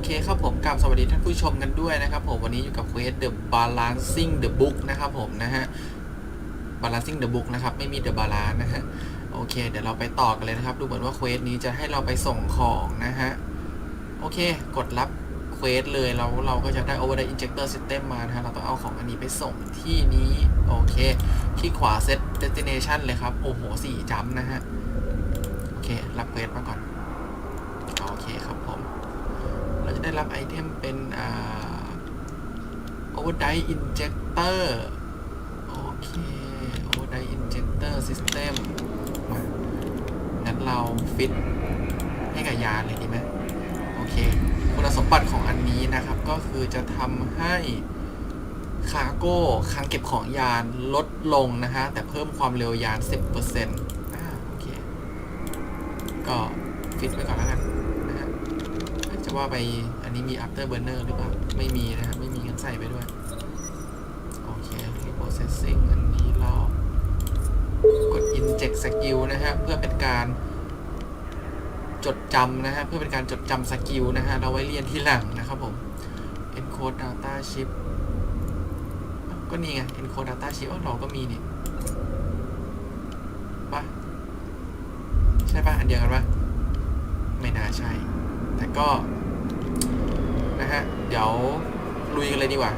อเคครับผมกราบสวัสดีท่านผู้ชมกันด้วยนะครับผมวันนี้อยู่กับเควส The Balancing the Book นะครับผมนะฮะ Balancing the Book นะครับ ไม่มี The Balance นะฮะ โอเค เดี๋ยวเราไปต่อกันเลยนะครับ ดูเหมือนว่าเควสนี้จะให้เราไปส่งของนะฮะ โอเค กดรับเควสเลยเราเราก็จะได้ Overdrive Injector System มานะฮะ เราต้องเอาของอันนี้ไปส่งที่นี้ โอเคที่ขวา Set Destination เลยครับ โอ้โหสี่จัมนะฮะ โอเค รับเควสมาก่อน โอเคครับผม เรับไอเทมเป็นอ่า Overdrive Injector โอเค Overdrive Injector System มางั้นเราฟิตให้กับยานเลยดีไหมโอเค คุณสมบัติของอันนี้นะครับ ก็คือจะทำให้คาร์โก้คังเก็บของยานลดลงนะฮะ แต่เพิ่มความเร็วยาน 10%อ่าโอเค ก็ฟิตไปก่อนแล้วกัน จะว่าไปอันนี้มี after burner หรือเปล่า ไม่มีนะครับ ไม่มีงั้นใส่ไปด้วย โอเค reprocessing อันนี้เรากด inject skill นะฮะ เพื่อเป็นการจดจำนะฮะ เพื่อเป็นการจดจำสกิลนะฮะ เราไว้เรียนที่หลังนะครับผม encode data chip ก็นี่ไง encode data chip เราก็มีนี่ปะใช่ปะอันเดียวกันปะไม่น่าใช่ แต่ก็นะฮะ เดี๋ยวลุยกันเลยดีกว่า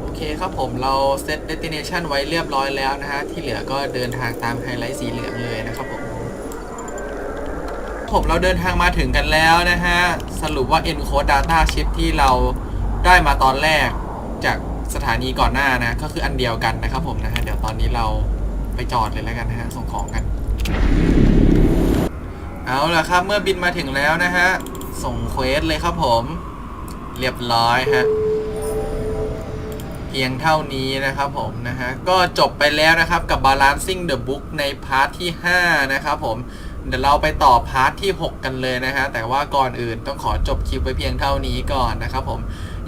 โอเคครับผมเราเซต destination ไว้เรียบร้อยแล้วนะฮะ ที่เหลือก็เดินทางตามไฮไลท์สีเหลืองเลยนะครับผมผมเราเดินทางมาถึงกันแล้วนะฮะ สรุปว่า encode data chip ที่เราได้มาตอนแรกจากสถานีก่อนหน้านะ ก็คืออันเดียวกันนะครับผมนะฮะ เดี๋ยวตอนนี้เราไปจอดเลยแล้วกันนะฮะ ส่งของกัน เอาล่ะครับ เมื่อบินมาถึงแล้วนะฮะ ส่งเควสเลยครับผม เรียบร้อยฮะ เพียงเท่านี้นะครับผมนะฮะ ก็จบไปแล้วนะครับกับ Balancing the Book ในพาร์ทที่ 5 นะครับผมเดี๋ยวเราไปต่อพาร์ทที่ 6 กันเลยนะฮะ แต่ว่าก่อนอื่นต้องขอจบคลิปไว้เพียงเท่านี้ก่อนนะครับผม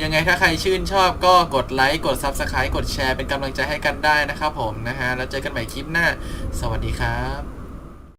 ยังไงถ้าใครชื่นชอบก็กดไลค์ กด Subscribe กดแชร์เป็นกำลังใจให้กันได้นะครับผมนะฮะ แล้วเจอกันใหม่คลิปหน้า สวัสดีครับ